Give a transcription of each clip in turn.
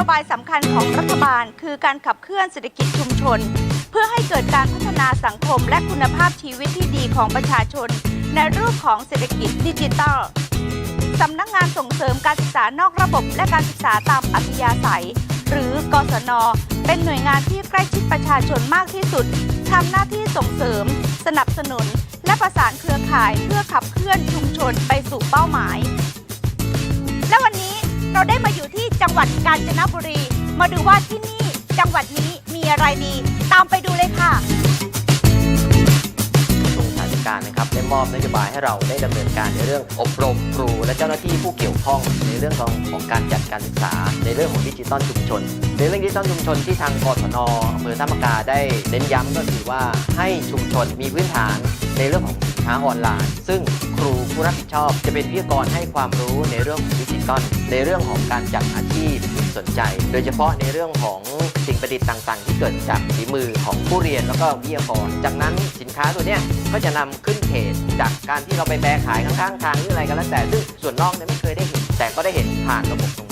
โยบายสำคัญของรัฐบาล คือการขับเคลื่อนเศรษฐกิจชุมชน เพื่อให้เกิดการพัฒนาสังคมและคุณภาพชีวิตที่ดีของประชาชน ในรูปของเศรษฐกิจดิจิทัลสำนักงานส่งเสริมการศึกษานอกระบบ และการศึกษาตามอัธยาศัย หรือกศน เป็นหน่วยงานที่ใกล้ชิดประชาชนมากที่สุดทำหน้าที่ส่งเสริม สนับสนุน และประสานเครือข่ายเพื่อขับเคลื่อนชุมชนไปสู่เป้าหมาย และวันนี้ เราได้มาอยู่ที่จังหวัดกาญจนบุรี มาดูว่าที่นี่จังหวัดนี้มีอะไรดี ตามไปดูเลยค่ะกรมสาธิการนะครับได้มอบนโยบายให้เราได้ดำเนินการในเรื่องอบรมครู และเจ้าหน้าที่ผู้เกี่ยวข้องในเรื่องของของการจัดการศึกษา ในเรื่องของดิจิตอลชุมชน ในเรื่องดิจิตอลชุมชนที่ทางกศนอำเภอท่ามะกาได้เน้นย้ำก็คือว่าให้ชุมชนมีพื้นฐาน ในเรื่องของสินค้าออนไลน์ ซึ่งครูผู้รับผิดชอบจะเป็นวิทยากรให้ความรู้ในเรื่องของดิจิตอลในเรื่องของการจัดอาชีพที่สนใจ โดยเฉพาะในเรื่องของสิ่งประดิษฐ์ต่างๆ ที่เกิดจากฝีมือของผู้เรียนแล้วก็วิทยากร จากนั้นสินค้าตัวเนี้ยก็จะนำขึ้นเพจจากการที่เราไปแบกขายข้างๆทางหรืออะไรก็แล้วแต่ซึ่งส่วนนอกเนี่ยไม่เคยได้เห็นแต่ก็ได้เห็นผ่านระบบตรง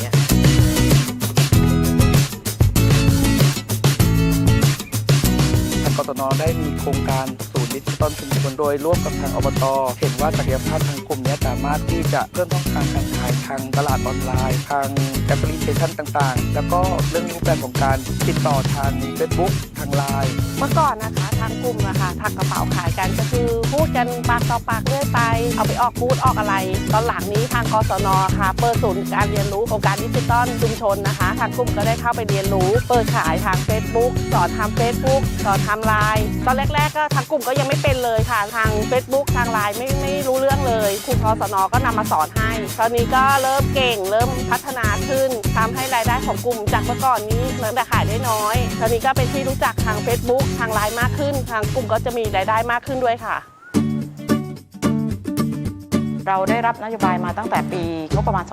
นได้มีโครงการศูนย์ดิจิตอลชุมชนโดยร่วมกับทางอบต เห็นว่าศักยภาพทางกลุ่มนี้สามารถที่จะเพิ่มช่องทางการขายทางตลาดออนไลน์ ทางแอปพลิเคชันต่างๆ แล้วก็เรื่องรูปแบบของการติดต่อทาง Facebook ทางไลน์เมื่อก่อนนะคะทางกลุ่มนะคะถักกระเป๋าขายกันก็คือพูดกันปากต่อปากเรื่อยไป เอาไปออกบูธออกอะไร ตอนหลังนี้ทางกศนค่ะเปิดศูนย์การเรียนรู้โครงการดิจิตอลชุมชนนะคะ ทางกลุ่มก็ได้เข้าไปเรียนรู้ เปิดขายทาง Facebook สอนทำ Facebook สอนทำไลน์ตอนแรก ๆ ก็ทางกลุ่มก็ยังไม่เป็นเลยค่ะ ทาง Facebook ทางไลน์ไม่ไม่รู้เรื่องเลยครูพศนก็นำมาสอนให้ ตอนนี้ก็เริ่มเก่งเริ่มพัฒนาขึ้นทำให้รายได้ของกลุ่มจากเมื่อก่อนนี้เริ่มแต่ขายได้น้อย ตอนนี้ก็เป็นที่รู้จักทาง Facebook ทางไลน์มากขึ้น ทางกลุ่มก็จะมีรายได้มากขึ้นด้วยค่ะ เราได้รับนโยบายมาตั้งแต่ปีงบประมาณ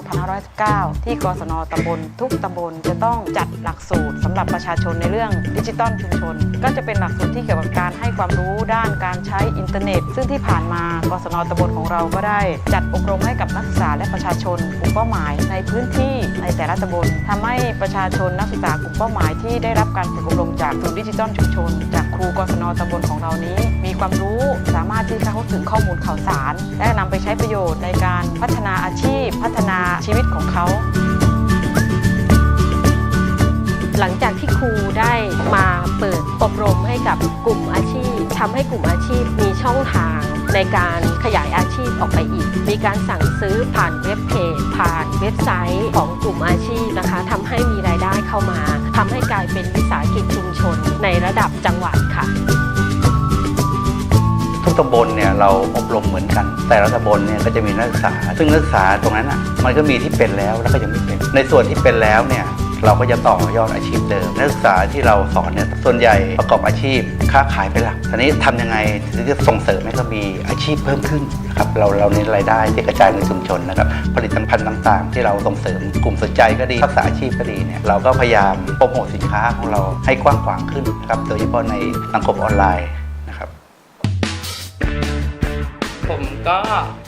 2519 ที่กศนตำบลทุกตำบลจะต้องจัดหลักสูตรสำหรับประชาชนในเรื่องดิจิตอลชุมชน ก็จะเป็นหลักสูตรที่เกี่ยวกับการให้ความรู้ด้านการใช้อินเทอร์เน็ต ซึ่งที่ผ่านมากศนตำบลของเราก็ได้จัดอบรมให้กับนักศึกษาและประชาชนกลุ่มเป้าหมายในพื้นที่ในแต่ละตำบลทำให้ประชาชนนักศึกษากลุ่มเป้าหมายที่ได้รับการฝึกอบรมจากศูนย์ดิจิตอลชุมชน จากครูกศนตำบลของเรานี้ ความรู้ สามารถที่จะเข้าถึงข้อมูลข่าวสาร และนำไปใช้ประโยชน์ในการพัฒนาอาชีพ พัฒนาชีวิตของเขา หลังจากที่ครูได้มาเปิดอบรมให้กับกลุ่มอาชีพทำให้กลุ่มอาชีพมีช่องทางในการขยายอาชีพออกไปอีก มีการสั่งซื้อผ่านเว็บเพจ ผ่านเว็บไซต์ของกลุ่มอาชีพนะคะทำให้มีรายได้เข้ามา ทำให้กลายเป็นวิสาหกิจชุมชนในระดับจังหวัดค่ะ ตำบลเนี่ยเราอบรมเหมือนกัน แต่ละตำบลเนี่ยก็จะมีนักศึกษา ซึ่งนักศึกษาตรงนั้นอะมันก็มีที่เป็นแล้วแล้วก็ยังไม่เป็น ในส่วนที่เป็นแล้วเนี่ยเราก็จะต่อยอดอาชีพเดิม นักศึกษาที่เราสอนเนี่ยส่วนใหญ่ประกอบอาชีพค้าขายเป็นหลักทีนี้ทำยังไงถึงจะส่งเสริมให้เขามีอาชีพเพิ่มขึ้นนะครับเราเราเน้นรายได้ที่กระจายในชุมชนนะครับผลิตภัณฑ์ต่างๆ ที่เราส่งเสริมกลุ่มสนใจก็ดีทักษะอาชีพก็ดีเนี่ยเราก็พยายามโปรโมทสินค้าของเราให้กว้างขวางขึ้นนะครับโดยเฉพาะในสังคมออนไลน์ ผมก็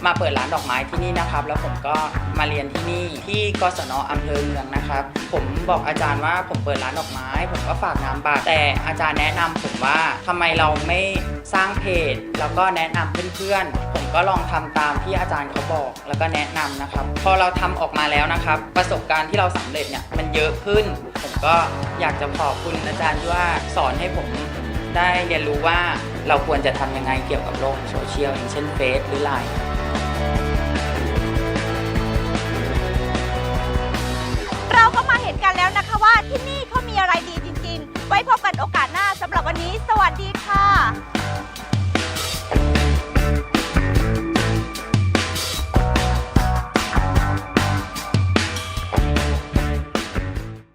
มาเปิดร้านดอกไม้ที่นี่นะครับ แล้วผมก็มาเรียนที่นี่ที่กศนอำเภอเมืองนะครับ ผมบอกอาจารย์ว่าผมเปิดร้านดอกไม้ ผมก็ฝากน้ำบัตรแต่อาจารย์แนะนำผมว่าทำไมเราไม่สร้างเพจ แล้วก็แนะนำเพื่อนๆ ผมก็ลองทำตามที่อาจารย์เขาบอก แล้วก็แนะนำนะครับ พอเราทำออกมาแล้วนะครับ ประสบการณ์ที่เราสำเร็จเนี่ยมันเยอะขึ้น ผมก็อยากจะขอบคุณอาจารย์ที่ว่าสอนให้ผม ได้เรียนรู้ว่าเราควรจะทำยังไงเกี่ยวกับโลกโซเชียลอย่างเช่นเฟซหรือไลน์เราก็มาเห็นกันแล้วนะคะว่าที่นี่เขามีอะไรดีจริงๆ ไว้พบกันโอกาสหน้าสำหรับวันนี้ สวัสดีค่ะ